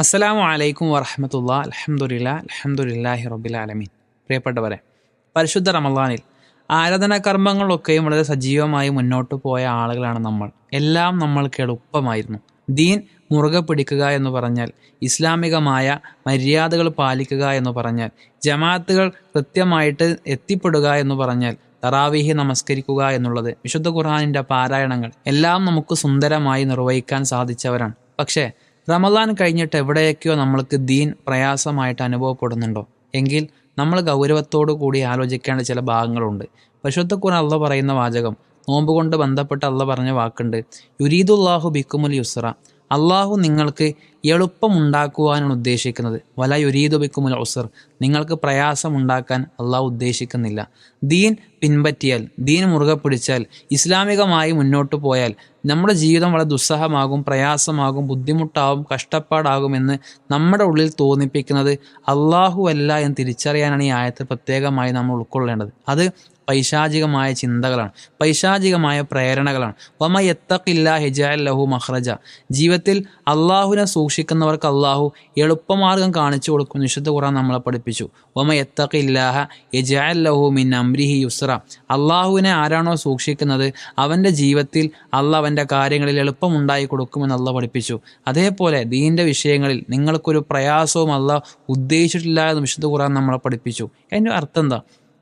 അസ്സലാമു അലൈക്കും വറഹമത്തുള്ള. അലഹമുല്ല അലഹമുല്ലാഹി റബിലാലമീൻ പ്രിയപ്പെട്ടവരെ പരിശുദ്ധ റമലാനിൽ ആരാധനാ കർമ്മങ്ങളൊക്കെയും വളരെ സജീവമായി മുന്നോട്ട് പോയ ആളുകളാണ് നമ്മൾ. എല്ലാം നമ്മൾക്ക് എളുപ്പമായിരുന്നു. ദീൻ മുറുകെ പിടിക്കുക എന്ന് പറഞ്ഞാൽ ഇസ്ലാമികമായ മര്യാദകൾ പാലിക്കുക എന്ന് പറഞ്ഞാൽ ജമാഅത്തുകൾ കൃത്യമായിട്ട് എത്തിപ്പെടുക എന്ന് പറഞ്ഞാൽ തറാവീഹി നമസ്കരിക്കുക എന്നുള്ളത് വിശുദ്ധ ഖുർആാനിന്റെ പാരായണങ്ങൾ എല്ലാം നമുക്ക് സുന്ദരമായി നിർവഹിക്കാൻ സാധിച്ചവരാണ്. പക്ഷേ റമദാൻ കഴിഞ്ഞിട്ട് എവിടെയൊക്കെയോ നമ്മൾക്ക് ദീൻ പ്രയാസമായിട്ട് അനുഭവപ്പെടുന്നുണ്ടോ? എങ്കിൽ നമ്മൾ ഗൗരവത്തോടു കൂടി ആലോചിക്കേണ്ട ചില ഭാഗങ്ങളുണ്ട്. പരിശുദ്ധ കുറ അള്ള പറയുന്ന വാചകം നോമ്പുകൊണ്ട് ബന്ധപ്പെട്ട് അള്ള പറഞ്ഞ വാക്കുണ്ട് യുരീദുല്ലാഹു ബിക്കുമുൽ യുസ്ര അള്ളാഹു നിങ്ങൾക്ക് എളുപ്പമുണ്ടാക്കുവാനാണ് ഉദ്ദേശിക്കുന്നത്. വല യുരീദുബിക്കുമുൽ ഉസർ. നിങ്ങൾക്ക് പ്രയാസമുണ്ടാക്കാൻ അള്ളാഹു ഉദ്ദേശിക്കുന്നില്ല. ദീൻ പിൻപറ്റിയാൽ ദീൻ മുറുകെ പിടിച്ചാൽ ഇസ്ലാമികമായി മുന്നോട്ട് പോയാൽ നമ്മുടെ ജീവിതം വളരെ ദുസ്സഹമാകും പ്രയാസമാകും ബുദ്ധിമുട്ടാകും കഷ്ടപ്പാടാകുമെന്ന് നമ്മുടെ ഉള്ളിൽ തോന്നിപ്പിക്കുന്നത് അള്ളാഹു അല്ല എന്ന് തിരിച്ചറിയാനാണ് ഈ ആയത്ത് പ്രത്യേകമായി നമ്മൾ ഉൾക്കൊള്ളേണ്ടത്. അത് പൈശാചികമായ ചിന്തകളാണ്. പൈശാചികമായ പ്രേരണകളാണ്. വമ എത്തക്കില്ല ഹിജാൽ ലഹു മഹ്റജ ജീവിതത്തിൽ അള്ളാഹുവിനെ സൂക്ഷിക്കുന്നവർക്ക് അള്ളാഹു എളുപ്പമാർഗം കാണിച്ചു കൊടുക്കും. വിശുദ്ധ ഖുറാൻ നമ്മളെ പഠിപ്പിച്ചു. വമ എത്തക്കില്ലാഹ യജാൽ ലഹു മിൻ അംരിഹി യുസ്ര അള്ളാഹുവിനെ ആരാണോ സൂക്ഷിക്കുന്നത് അവന്റെ ജീവിതത്തിൽ അള്ളാഹ് അവന്റെ കാര്യങ്ങളിൽ എളുപ്പമുണ്ടായി കൊടുക്കുമെന്ന് അള്ള പഠിപ്പിച്ചു. അതേപോലെ ദീന്റെ വിഷയങ്ങളിൽ നിങ്ങൾക്കൊരു പ്രയാസവും അള്ളാഹ് ഉദ്ദേശിച്ചിട്ടില്ല എന്ന് വിശുദ്ധ ഖുറാൻ നമ്മളെ പഠിപ്പിച്ചു. എന്റെ അർത്ഥം എന്താ?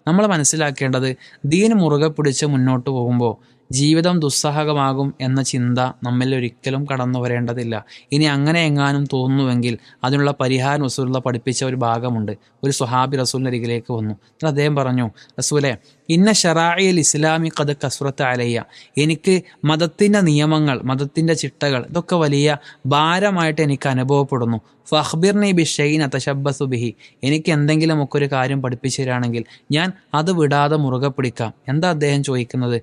നമ്മൾ മനസ്സിലാക്കേണ്ടത് ദീൻ മുറുകെ പിടിച്ച് മുന്നോട്ട് പോകുമ്പോൾ ജീവിതം ദുസ്സഹകമാകും എന്ന ചിന്ത നമ്മിൽ ഒരിക്കലും കടന്നു വരേണ്ടതില്ല. ഇനി അങ്ങനെ എങ്ങാനും തോന്നുന്നുവെങ്കിൽ അതിനുള്ള പരിഹാരം റസൂലുള്ള പഠിപ്പിച്ച ഒരു ഭാഗമുണ്ട്. ഒരു സുഹാബി അരികിലേക്ക് വന്നു. അദ്ദേഹം പറഞ്ഞു റസൂലെ ഇന്ന ഷറായിൽ ഇസ്ലാമി കഥ കസുറത്ത് അലയ്യ. എനിക്ക് മതത്തിന്റെ നിയമങ്ങൾ മതത്തിന്റെ ചിട്ടകൾ ഇതൊക്കെ വലിയ ഭാരമായിട്ട് എനിക്ക് അനുഭവപ്പെടുന്നു. ഫഹ്ബിർനി ബി ഷെയ്ൻ തശബ്ബസു ബിഹി. എനിക്ക് എന്തെങ്കിലുമൊക്കെ ഒരു കാര്യം പഠിപ്പിച്ചു തരാണെങ്കിൽ ഞാൻ അത് വിടാതെ മുറുകെ പിടിക്കാം. എന്താ അദ്ദേഹം ചോദിക്കുന്നത്?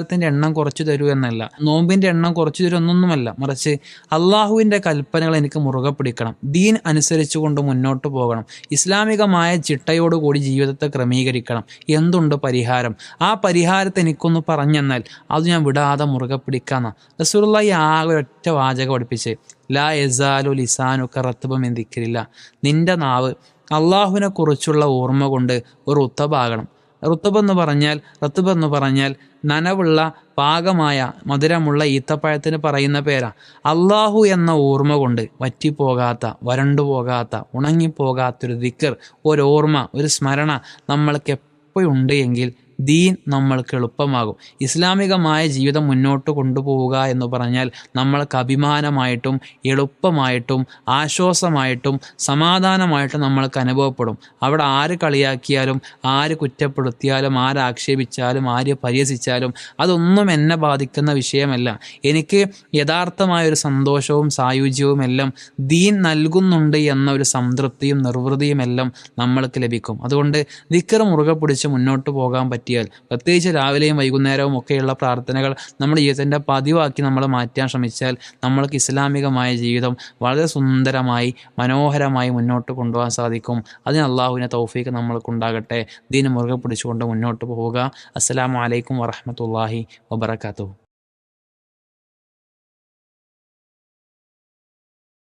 നമസ്കാരത്തിന്റെ എണ്ണം കുറച്ചു തരൂ എന്നല്ല. നോമ്പിന്റെ എണ്ണം കുറച്ചു തരൂ എന്നൊന്നുമല്ല. മറിച്ച് അള്ളാഹുവിന്റെ കൽപ്പനകൾ എനിക്ക് മുറുകെ പിടിക്കണം. ദീൻ അനുസരിച്ചുകൊണ്ട് മുന്നോട്ട് പോകണം. ഇസ്ലാമികമായ ചിട്ടയോടുകൂടി ജീവിതത്തെ ക്രമീകരിക്കണം. എന്തുണ്ട് പരിഹാരം? ആ പരിഹാരത്തെ എനിക്കൊന്ന് പറഞ്ഞെന്നാൽ അത് ഞാൻ വിടാതെ മുറുകെ പിടിക്കാന്ന റസൂറുള്ള ഈ ആകെ ഒറ്റ വാചകം പഠിപ്പിച്ച് ലാ എസാലു ലിസാനു കറത്തുബം എന്തിക്കില്ല നിന്റെ നാവ് അള്ളാഹുവിനെ കുറിച്ചുള്ള ഓർമ്മ കൊണ്ട് ഒരു റുത്തബാകണം റുത്തബ് എന്ന് പറഞ്ഞാൽ റത്തുബ് എന്ന് പറഞ്ഞാൽ നനവുള്ള പാകമായ മധുരമുള്ള ഈത്തപ്പഴത്തിന് പറയുന്ന പേരാ. അള്ളാഹു എന്ന ഓർമ്മ കൊണ്ട് വറ്റിപ്പോകാത്ത വരണ്ടു പോകാത്ത ഉണങ്ങിപ്പോകാത്തൊരു ദിക്കർ ഒരു ഓർമ്മ ഒരു സ്മരണ നമ്മൾക്ക് എപ്പോഴും ഉണ്ട് എങ്കിൽ ദീൻ നമ്മൾക്ക് എളുപ്പമാകും. ഇസ്ലാമികമായ ജീവിതം മുന്നോട്ട് കൊണ്ടുപോവുക എന്ന് പറഞ്ഞാൽ നമ്മൾക്ക് അഭിമാനമായിട്ടും എളുപ്പമായിട്ടും ആശ്വാസമായിട്ടും സമാധാനമായിട്ടും നമ്മൾക്ക് അനുഭവപ്പെടും. അവിടെ ആര് കളിയാക്കിയാലും ആര് കുറ്റപ്പെടുത്തിയാലും ആര് ആക്ഷേപിച്ചാലും ആര് പരിഹസിച്ചാലും അതൊന്നും എന്നെ ബാധിക്കുന്ന വിഷയമല്ല. എനിക്ക് യഥാർത്ഥമായൊരു സന്തോഷവും സായുജ്യവും എല്ലാം ദീൻ നൽകുന്നുണ്ട് എന്ന ഒരു സംതൃപ്തിയും നിർവൃതിയും എല്ലാം നമ്മൾക്ക് ലഭിക്കും. അതുകൊണ്ട് ദിക്കർ മുറുകെ പിടിച്ച് മുന്നോട്ട് പോകാൻ പറ്റി പറ്റിയാൽ പ്രത്യേകിച്ച് രാവിലെയും വൈകുന്നേരവും ഒക്കെയുള്ള പ്രാർത്ഥനകൾ നമ്മുടെ ജീവിതത്തിന്റെ പതിവാക്കി നമ്മൾ മാറ്റാൻ ശ്രമിച്ചാൽ നമ്മൾക്ക് ഇസ്ലാമികമായ ജീവിതം വളരെ സുന്ദരമായി മനോഹരമായി മുന്നോട്ട് കൊണ്ടുപോകാൻ സാധിക്കും. അതിന് അള്ളാഹുവിനെ തൗഫീക്ക് നമ്മൾക്കുണ്ടാകട്ടെ. ദീന് മുറുകെ പിടിച്ചുകൊണ്ട് മുന്നോട്ട് പോവുക. അസ്സാം വലൈക്കും വറഹമത്തല്ലാഹി വബർക്കാത്തു